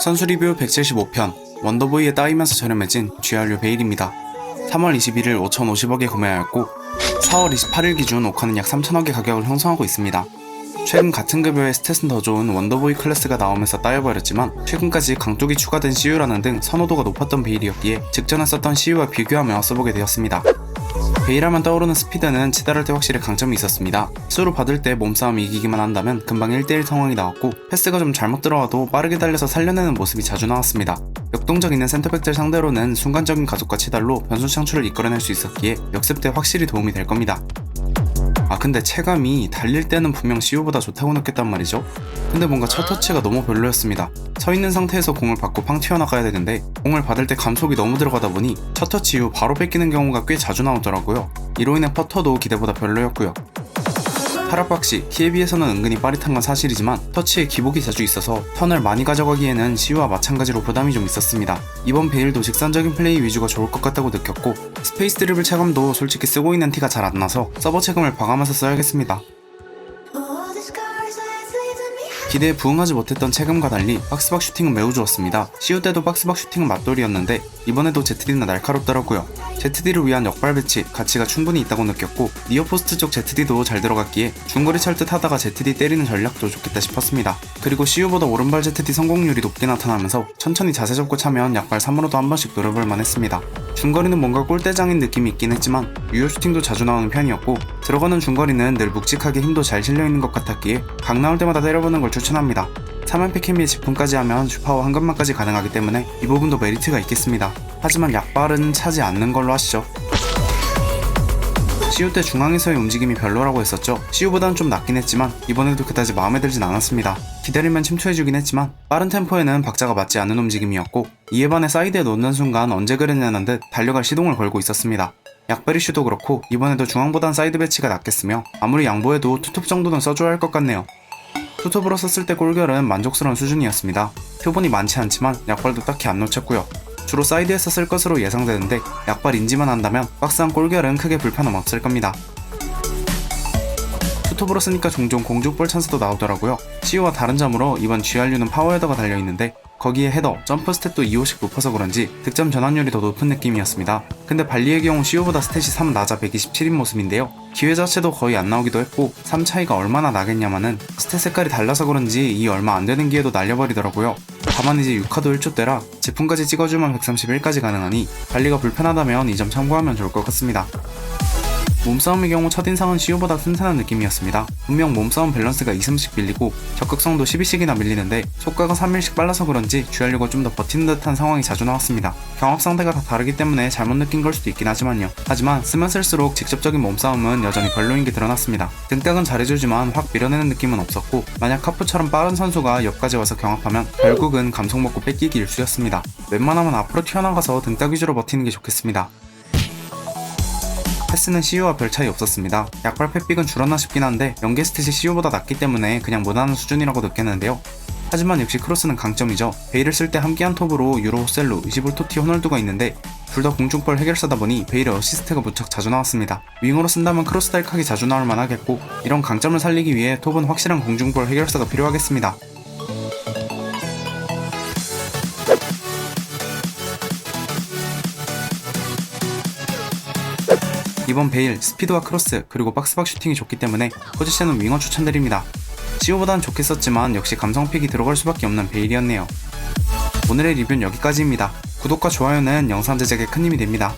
선수 리뷰 175편 원더보이에 따이면서 저렴해진 GRU 베일입니다. 3월 21일 5,050억에 구매하였고 4월 28일 기준 오카는 약 3,000억의 가격을 형성하고 있습니다. 최근 같은 급여의 스탯은 더 좋은 원더보이 클래스가 나오면서 따여버렸지만 최근까지 강쪽이 추가된 CU라는 등 선호도가 높았던 베일이었기에 직전에 썼던 CU와 비교하며 써보게 되었습니다. 베일하면 떠오르는 스피드는 치달을 때 확실히 강점이 있었습니다. 수로 받을 때 몸싸움이 이기기만 한다면 금방 1대1 상황이 나왔고 패스가 좀 잘못 들어와도 빠르게 달려서 살려내는 모습이 자주 나왔습니다. 역동적 있는 센터백들 상대로는 순간적인 가속과 치달로 변수 창출을 이끌어낼 수 있었기에 역습 때 확실히 도움이 될 겁니다. 아 근데 체감이 달릴 때는 분명 CU보다 좋다고 느꼈단 말이죠. 근데 뭔가 첫 터치가 너무 별로였습니다. 서 있는 상태에서 공을 받고 팡 튀어나가야 되는데 공을 받을 때 감속이 너무 들어가다 보니 첫 터치 이후 바로 뺏기는 경우가 꽤 자주 나오더라고요. 이로 인해 퍼터도 기대보다 별로였고요. 파라박시, 키에 비해서는 은근히 빠릿한 건 사실이지만 터치에 기복이 자주 있어서 턴을 많이 가져가기에는 CU와 마찬가지로 부담이 좀 있었습니다. 이번 베일도 직선적인 플레이 위주가 좋을 것 같다고 느꼈고 스페이스 드리블 체감도 솔직히 쓰고 있는 티가 잘 안 나서 서버 체감을 봐가면서 써야겠습니다. 기대에 부응하지 못했던 체감과 달리 박스박 슈팅은 매우 좋았습니다. CU 때도 박스박 슈팅은 맛돌이었는데 이번에도 ZD는 날카롭더라고요. ZD를 위한 역발 배치 가치가 충분히 있다고 느꼈고 니어포스트 쪽 ZD도 잘 들어갔기에 중거리 찰듯 하다가 ZD 때리는 전략도 좋겠다 싶었습니다. 그리고 CU보다 오른발 ZD 성공률이 높게 나타나면서 천천히 자세 잡고 차면 약발 3으로도 한 번씩 노려볼 만했습니다. 중거리는 뭔가 골대장인 느낌이 있긴 했지만 유효 슈팅도 자주 나오는 편이었고 들어가는 중거리는 늘 묵직하게 힘도 잘 실려있는 것 같았기에 각 나올 때마다 때려보는 걸 추천합니다. 3연 패키미의 제품까지 하면 슈파워 한 것만까지 가능하기 때문에 이 부분도 메리트가 있겠습니다. 하지만 약발은 차지 않는 걸로 하시죠. CU 때 중앙에서의 움직임이 별로라고 했었죠. CU보다는 좀 낫긴 했지만 이번에도 그다지 마음에 들진 않았습니다. 기다리면 침투해주긴 했지만 빠른 템포에는 박자가 맞지 않는 움직임이었고 이에 반해 사이드에 놓는 순간 언제 그랬냐는 듯 달려갈 시동을 걸고 있었습니다. 약베리슈도 그렇고 이번에도 중앙보단 사이드 배치가 낫겠으며 아무리 양보해도 투톱 정도는 써줘야 할 것 같네요. 투톱으로 썼을 때 골결은 만족스러운 수준이었습니다. 표본이 많지 않지만 약발도 딱히 안 놓쳤고요. 주로 사이드에서 쓸 것으로 예상되는데 약발 인지만 한다면 박스한 골결은 크게 불편함 없을 겁니다. 투톱으로 쓰니까 종종 공중볼 찬스도 나오더라고요. CU와 다른 점으로 이번 GRU는 파워헤더가 달려있는데 거기에 헤더, 점프 스탯도 2호씩 높아서 그런지 득점 전환율이 더 높은 느낌이었습니다. 근데 발리의 경우 CU보다 스탯이 3 낮아 127인 모습인데요. 기회 자체도 거의 안 나오기도 했고 3 차이가 얼마나 나겠냐마는 스탯 색깔이 달라서 그런지 이 얼마 안 되는 기회도 날려버리더라고요. 다만 이제 6카도 1초 때라 제품까지 찍어주면 131까지 가능하니 관리가 불편하다면 이 점 참고하면 좋을 것 같습니다. 몸싸움의 경우 첫인상은 CU보다 튼튼한 느낌이었습니다. 분명 몸싸움 밸런스가 2승씩 밀리고 적극성도 12씩이나 밀리는데 속가가 3일씩 빨라서 그런지 GRU가 좀 더 버티는 듯한 상황이 자주 나왔습니다. 경합 상대가 다 다르기 때문에 잘못 느낀 걸 수도 있긴 하지만요. 하지만 쓰면 쓸수록 직접적인 몸싸움은 여전히 별로인 게 드러났습니다. 등딱은 잘해주지만 확 밀어내는 느낌은 없었고 만약 카프처럼 빠른 선수가 옆까지 와서 경합하면 결국은 감속 먹고 뺏기기 일쑤였습니다. 웬만하면 앞으로 튀어나가서 등딱 위주로 버티는 게 좋겠습니다. 패스는 CU와 별 차이 없었습니다. 약발 패픽은 줄었나 싶긴 한데 연계 스탯이 CU보다 낮기 때문에 그냥 무난한 수준이라고 느꼈는데요. 하지만 역시 크로스는 강점이죠. 베일을 쓸 때 함께한 톱으로 유로 호셀루, 이시볼 토티 호널두가 있는데 둘 다 공중볼 해결사다 보니 베일의 어시스트가 무척 자주 나왔습니다. 윙으로 쓴다면 크로스 달칵이 자주 나올 만하겠고 이런 강점을 살리기 위해 톱은 확실한 공중볼 해결사가 필요하겠습니다. 이번 베일, 스피드와 크로스, 그리고 박스박 슈팅이 좋기 때문에 포지션은 윙어 추천드립니다. CU보단 좋겠었지만 역시 감성픽이 들어갈 수밖에 없는 베일이었네요. 오늘의 리뷰는 여기까지입니다. 구독과 좋아요는 영상 제작에 큰 힘이 됩니다.